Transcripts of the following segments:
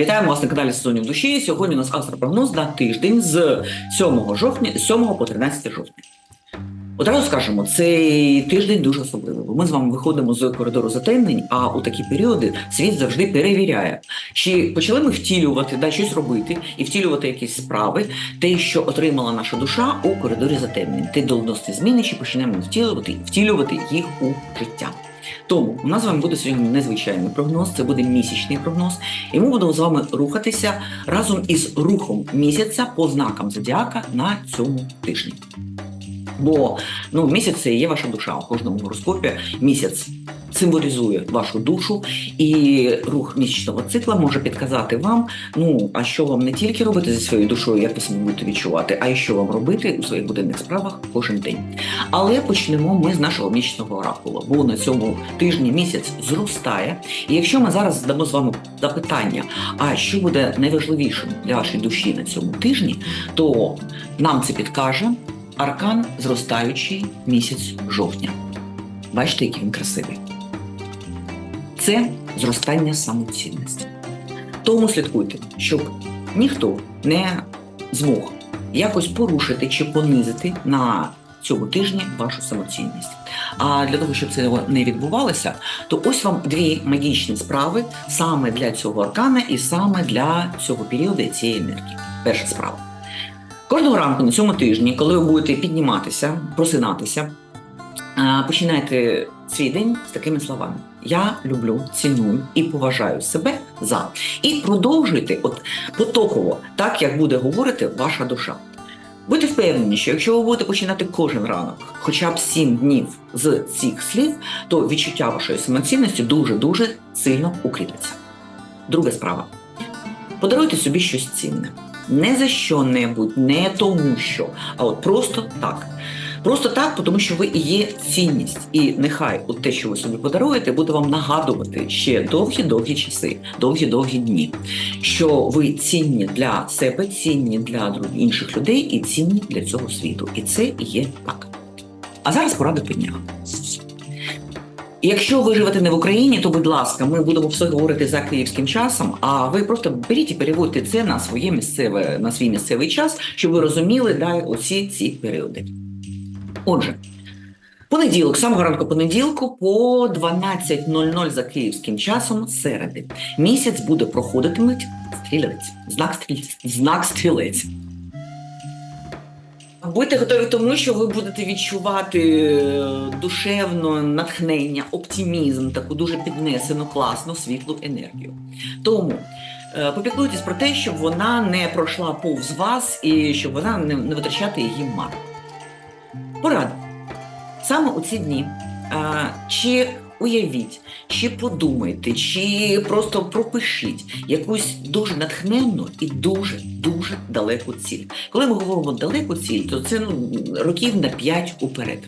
Вітаємо вас на каналі Сезонів душі. Сьогодні у нас астропрогноз на тиждень з 7 жовтня, з 7 по 13 жовтня. Одразу скажемо, цей тиждень дуже особливий. бо Ми з вами виходимо з коридору затемнень, а у такі періоди світ завжди перевіряє, чи почали ми втілювати, да, щось робити і втілювати якісь справи, те, що отримала наша душа у коридорі затемнень. Те доленосні зміни, чи почнемо втілювати, втілювати їх у життя. Тому у нас з вами буде сьогодні незвичайний прогноз, це буде місячний прогноз, і ми будемо з вами рухатися разом із рухом місяця по знакам зодіака на цьому тижні. Бо ну, місяць це є ваша душа у кожному гороскопі. Місяць символізує вашу душу, і рух місячного цикла може підказати вам, ну а що вам не тільки робити зі своєю душою, як ви себе будете відчувати, а й що вам робити у своїх буденних справах кожен день. Але почнемо ми з нашого місячного оракула, бо на цьому тижні місяць зростає. І якщо ми зараз задамо з вами запитання, а що буде найважливішим для вашої душі на цьому тижні, то нам це підкаже аркан зростаючий місяць жовтня. Бачите, який він красивий. Це зростання самоцінності. Тому слідкуйте, щоб ніхто не змог якось порушити чи понизити на цьому тижні вашу самоцінність. А для того, щоб це не відбувалося, то ось вам дві магічні справи саме для цього аркана і саме для цього періоду цієї енергії. Перша справа. Кожного ранку на цьому тижні, коли ви будете підніматися, просинатися, починайте свій день з такими словами: Я люблю, ціную і поважаю себе за. І продовжуйте от потоково, так як буде говорити ваша душа. Будьте впевнені, що якщо ви будете починати кожен ранок, хоча б 7 днів з цих слів, то відчуття вашої самоцінності дуже-дуже сильно укріпиться. Друга справа. Подаруйте собі щось цінне. Не за що-небудь, не тому що, а от просто так. Просто так, тому що ви і є цінність. І нехай от те, що ви собі подаруєте, буде вам нагадувати ще довгі-довгі часи, довгі-довгі дні, що ви цінні для себе, цінні для інших людей і цінні для цього світу. І це є так. А зараз порада по днях. Якщо ви живете не в Україні, то будь ласка, ми будемо все говорити за київським часом. А ви просто беріть і переводьте це на своє місцеве, на свій місцевий час, щоб ви розуміли да, оці ці періоди. Отже, понеділок, самого ранку понеділку, по 12.00 за київським часом середи. Місяць буде проходитимуть стрілець, знак стрілець, знак стрілець. Будьте готові тому, що ви будете відчувати е, душевно натхнення, оптимізм, таку дуже піднесену, класну, світлу енергію. Тому е, попіклуйтесь про те, щоб вона не пройшла повз вас і щоб вона не, не витрачати її марно. Порада. Саме у ці дні а, чи уявіть, чи подумайте, чи просто пропишіть якусь дуже натхненну і дуже дуже далеку ціль. Коли ми говоримо далеку ціль, то це ну, років на 5 уперед.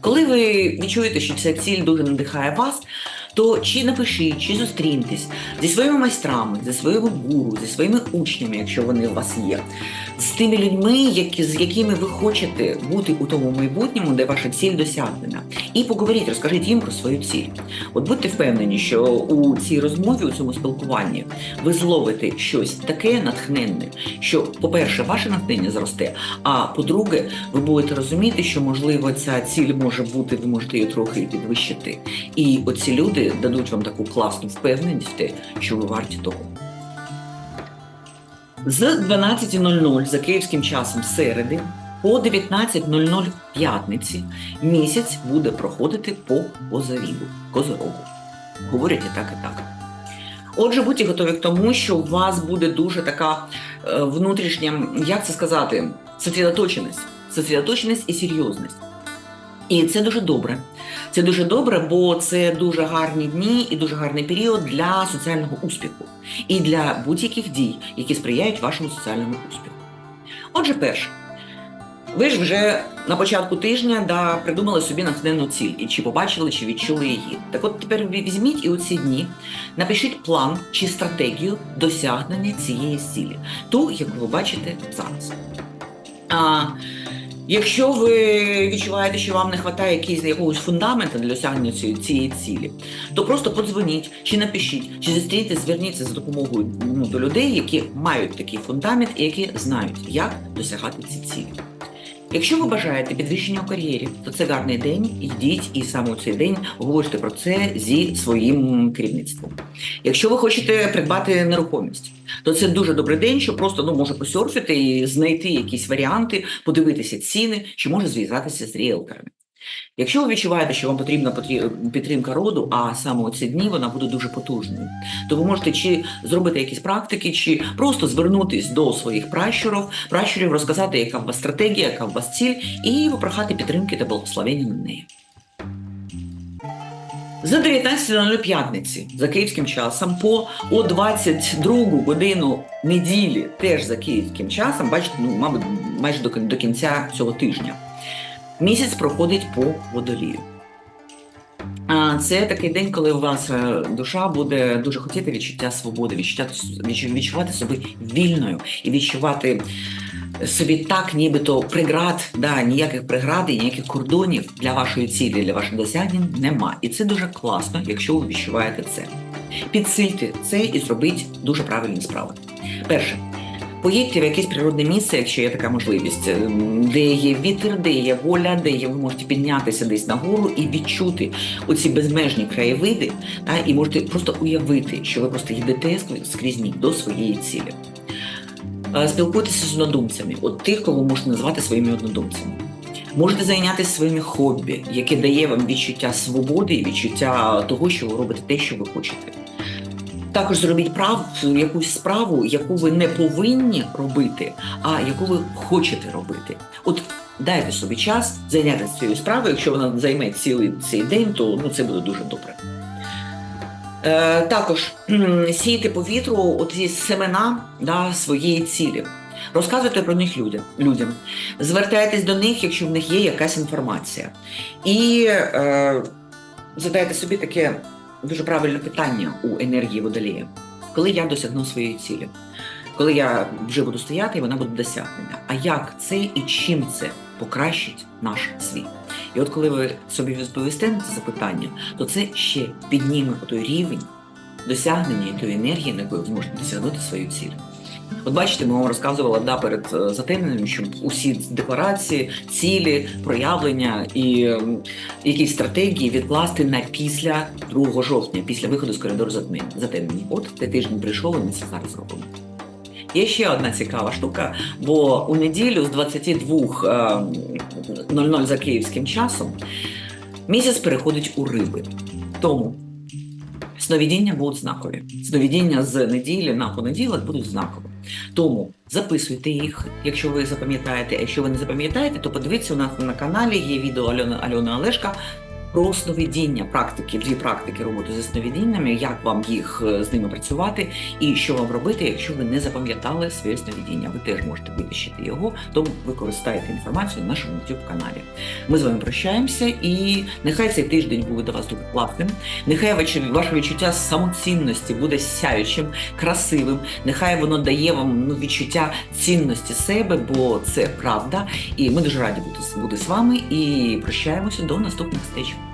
Коли ви відчуєте, що ця ціль дуже надихає вас, то чи напишіть, чи зустріньтесь зі своїми майстрами, зі своїми гуру, зі своїми учнями, якщо вони у вас є, з тими людьми, які, з якими ви хочете бути у тому майбутньому, де ваша ціль досягнена. І поговоріть, розкажіть їм про свою ціль. От будьте впевнені, що у цій розмові, у цьому спілкуванні, ви зловите щось таке натхненне, що, по-перше, ваше натхнення зросте, а по-друге, ви будете розуміти, що можливо ця ціль може бути, ви можете її трохи підвищити. І оці люди дадуть вам таку класну впевненість що ви варті того. З 12.00 за київським часом середи по 19.00 п'ятниці місяць буде проходити по Озарігу, Козорогу. Говорять і так, і так. Отже, будьте готові к тому, що у вас буде дуже така е, внутрішня, як це сказати, сосредоточеність, сосредоточеність і серйозність. І це дуже добре. Це дуже добре, бо це дуже гарні дні і дуже гарний період для соціального успіху і для будь-яких дій, які сприяють вашому соціальному успіху. Отже, перше, ви ж вже на початку тижня да, придумали собі натхненну ціль, і чи побачили, чи відчули її. Так от тепер візьміть і у ці дні напишіть план чи стратегію досягнення цієї цілі, ту, яку ви бачите зараз. А, Якщо ви відчуваєте, що вам не вистачає якийсь якогось фундаменту для досягнення цієї, цієї цілі, то просто подзвоніть чи напишіть, чи зустріньте, зверніться за допомогою ну, до людей, які мають такий фундамент і які знають, як досягати ці цілі. Якщо ви бажаєте підвищення у кар'єрі, то це гарний день. Йдіть і саме у цей день говорите про це зі своїм керівництвом. Якщо ви хочете придбати нерухомість, то це дуже добрий день, що просто ну може посерфити і знайти якісь варіанти, подивитися ціни, чи може зв'язатися з ріелторами. Якщо ви відчуваєте, що вам потрібна потрі- підтримка роду, а саме у ці дні вона буде дуже потужною, то ви можете чи зробити якісь практики, чи просто звернутись до своїх пращурів, пращурів розказати, яка у вас стратегія, яка у вас ціль, і попрохати підтримки та благословення на неї. За 19.00 п'ятниці за київським часом по о 22 годину неділі, теж за київським часом, бачите, ну, мабуть, майже до кінця цього тижня. Місяць проходить по водолію. Це такий день, коли у вас е, душа буде дуже хотіти відчуття свободи, відчуття, відчувати себе вільною і відчувати собі так, нібито преград, да, ніяких преград і ніяких кордонів для вашої цілі, для ваших досягнень нема. І це дуже класно, якщо ви відчуваєте це. Підсильте це і зробіть дуже правильні справи. Перше. Поїдьте в якесь природне місце, якщо є така можливість, ем, де є вітер, де є воля, де є, ви можете піднятися десь нагору і відчути оці безмежні краєвиди, та, і можете просто уявити, що ви просто йдете скрізь- них до своєї цілі. Е, Спілкуйтеся з однодумцями, от тих, кого можна назвати своїми однодумцями. Можете зайнятися своїми хобі, яке дає вам відчуття свободи і відчуття того, що ви робите те, що ви хочете. Також зробіть прав якусь справу, яку ви не повинні робити, а яку ви хочете робити. От дайте собі час зайнятися цією справою. Якщо вона займе цілий цей день, то ну, це буде дуже добре. Е, також сійте по вітру оці семена да, своєї цілі. Розказуйте про них людям, людям. Звертайтесь до них, якщо в них є якась інформація. І е, задайте собі таке дуже правильне питання у енергії водолія. Коли я досягну своєї цілі, коли я вже буду стояти і вона буде досягнена. А як це і чим це покращить наш світ? І от коли ви собі відповісте на це запитання, то це ще підніме той рівень досягнення і тої енергії, на якої ви зможете досягнути свою ціль. От бачите, ми вам розказували да, перед е, затемненням, щоб усі декларації, цілі, проявлення і ем, якісь стратегії відкласти на після 2 жовтня, після виходу з коридору затемнення. От цей тиждень прийшов, і ми це зараз робимо. Є ще одна цікава штука, бо у неділю з 22.00 за київським часом місяць переходить у риби. Тому сновидіння будуть знакові. Сновидіння з неділі на понеділок будуть знакові. Тому записуйте їх, якщо ви запам'ятаєте. А якщо ви не запам'ятаєте, то подивіться у нас на каналі є відео Альони, Альони Олешка про сновидіння, практики, дві практики роботи зі сновидіннями, як вам їх е, з ними працювати, і що вам робити, якщо ви не запам'ятали своє сновидіння. Ви теж можете витащити його, тому використаєте інформацію на нашому youtube каналі. Ми з вами прощаємося, і нехай цей тиждень буде до вас дуже класним. Нехай ваше відчуття самоцінності буде сяючим, красивим. Нехай воно дає вам ну, відчуття цінності себе, бо це правда. І ми дуже раді бути, бути з вами і прощаємося до наступних зустріч.